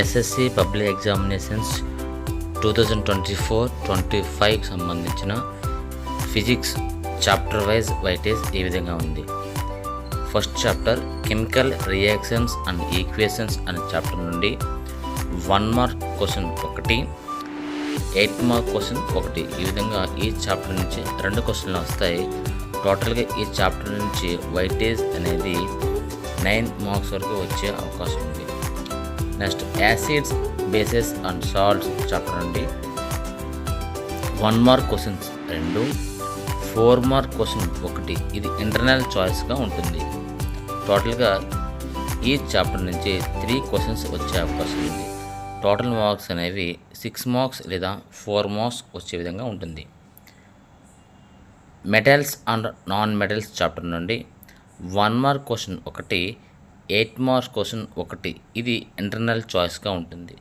SSC public examinations two thousand twenty four twenty ఫైవ్కి సంబంధించిన physics chapter wise weightage ఈ విధంగా ఉంది. First chapter chemical reactions and equations అనే చాప్టర్ నుండి వన్ మార్క్ క్వశ్చన్ ఒకటి ఎయిట్ మార్క్ క్వశ్చన్ ఒకటి. ఈ విధంగా ఈ చాప్టర్ నుంచి రెండు క్వశ్చన్లు వస్తాయి. టోటల్గా ఈ చాప్టర్ నుంచి వైటేజ్ అనేది నైన్ మార్క్స్ వరకు వచ్చే అవకాశం ఉంది. Next acids bases and salts chapter నుండి వన్ మార్క్ క్వశ్చన్స్ రెండు ఫోర్ మార్క్ క్వశ్చన్ ఒకటి. ఇది ఇంటర్నల్ చాయిస్గా ఉంటుంది. టోటల్గా ఈ చాప్టర్ నుంచి త్రీ క్వశ్చన్స్ వచ్చే అవకాశం ఉంది. టోటల్ మార్క్స్ అనేవి సిక్స్ మార్క్స్ లేదా ఫోర్ మార్క్స్ వచ్చే విధంగా ఉంటుంది. Metals and non metals chapter నుండి వన్ మార్క్ క్వశ్చన్ ఒకటి ఎయిట్ మార్క్స్ క్వశ్చన్ ఒకటి. ఇది ఇంటర్నల్ చాయిస్గా ఉంటుంది.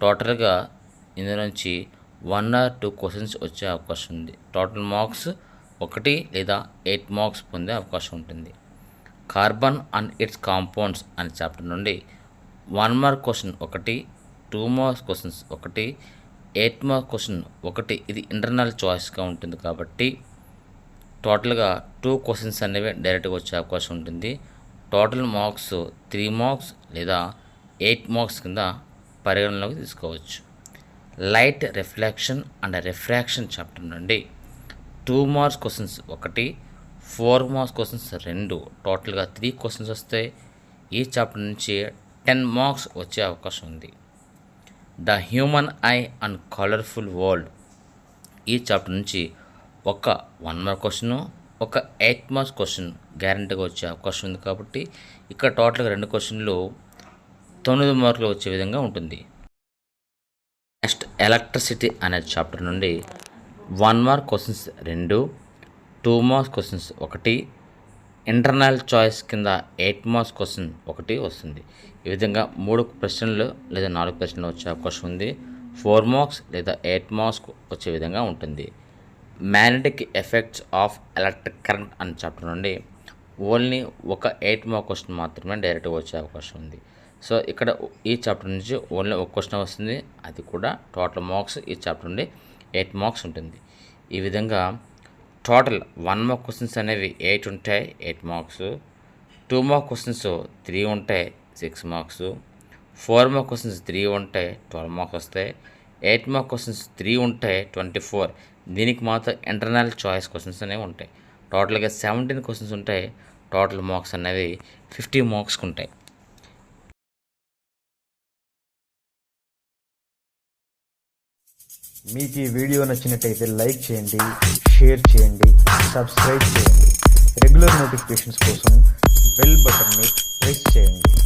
టోటల్గా ఇందు నుంచి వన్ ఆర్ టూ క్వశ్చన్స్ వచ్చే అవకాశం ఉంది. టోటల్ మార్క్స్ ఒకటి లేదా ఎయిట్ మార్క్స్ పొందే అవకాశం ఉంటుంది. కార్బన్ అండ్ ఇట్స్ కాంపౌండ్స్ అనే చాప్టర్ నుండి వన్ మార్క్ క్వశ్చన్ ఒకటి టూ మార్క్స్ క్వశ్చన్స్ ఒకటి ఎయిట్ మార్క్ క్వశ్చన్ ఒకటి. ఇది ఇంటర్నల్ చాయిస్గా ఉంటుంది కాబట్టి టోటల్గా టూ క్వశ్చన్స్ అనేవి డైరెక్ట్గా వచ్చే అవకాశం ఉంటుంది. టోటల్ మార్క్స్ త్రీ మార్క్స్ లేదా ఎయిట్ మార్క్స్ కింద పరిగణలోకి తీసుకోవచ్చు. Light reflection and refraction chapter నుండి టూ మార్క్స్ క్వశ్చన్స్ ఒకటి ఫోర్ మార్క్స్ క్వశ్చన్స్ రెండు టోటల్గా త్రీ క్వశ్చన్స్ వస్తాయి ఈ చాప్టర్ నుంచి టెన్ మార్క్స్ వచ్చే అవకాశం ఉంది. The human eye and colourful world. ఈ చాప్టర్ నుంచి ఒక వన్ మార్క్ క్వశ్చను ఒక ఎయిట్ మార్క్స్ క్వశ్చన్ గ్యారంటీగా వచ్చే అవకాశం ఉంది కాబట్టి ఇక్కడ టోటల్గా రెండు క్వశ్చన్లు తొమ్మిది మార్కులు వచ్చే విధంగా ఉంటుంది. నెక్స్ట్ ఎలక్ట్రిసిటీ అనే చాప్టర్ నుండి వన్ మార్క్ క్వశ్చన్స్ రెండు టూ మార్క్స్ క్వశ్చన్స్ ఒకటి ఇంటర్నల్ చాయిస్ కింద ఎయిట్ మార్క్స్ క్వశ్చన్ ఒకటి వస్తుంది. ఈ విధంగా మూడు ప్రశ్నలు లేదా నాలుగు ప్రశ్నలు వచ్చే అవకాశం ఉంది. ఫోర్ మార్క్స్ లేదా ఎయిట్ మార్క్స్ వచ్చే విధంగా ఉంటుంది. Magnetic effects of electric current అనే చాప్టర్ నుండి ఓన్లీ ఒక ఎయిట్ మార్క్ క్వశ్చన్ మాత్రమే డైరెక్ట్గా వచ్చే అవకాశం ఉంది. సో ఇక్కడ ఈ చాప్టర్ నుంచి ఓన్లీ ఒక క్వశ్చన్ వస్తుంది. అది కూడా టోటల్ మార్క్స్ ఈ చాప్టర్ నుండి ఎయిట్ మార్క్స్ ఉంటుంది. ఈ విధంగా టోటల్ వన్ మార్క్ క్వశ్చన్స్ అనేవి ఎయిట్ ఉంటాయి eight marks. Two mark questions three ఉంటాయి six marks. Four mark questions three ఉంటాయి ట్వెల్వ్ మార్క్స్ వస్తాయి. ఎయిట్ మార్క్ క్వశ్చన్స్ త్రీ ఉంటాయి ట్వంటీ ఫోర్. దీనికి మాత్రం ఇంటర్నల్ చాయిస్ క్వశ్చన్స్ అనేవి ఉంటాయి. టోటల్గా సెవెంటీన్ క్వశ్చన్స్ ఉంటాయి టోటల్ మార్క్స్ అనేవి ఫిఫ్టీ మార్క్స్కి ఉంటాయి. మీకు ఈ వీడియో నచ్చినట్టయితే లైక్ చేయండి షేర్ చేయండి సబ్స్క్రైబ్ చేయండి. రెగ్యులర్ నోటిఫికేషన్స్ కోసం బెల్ బటన్ని ప్రెస్ చేయండి.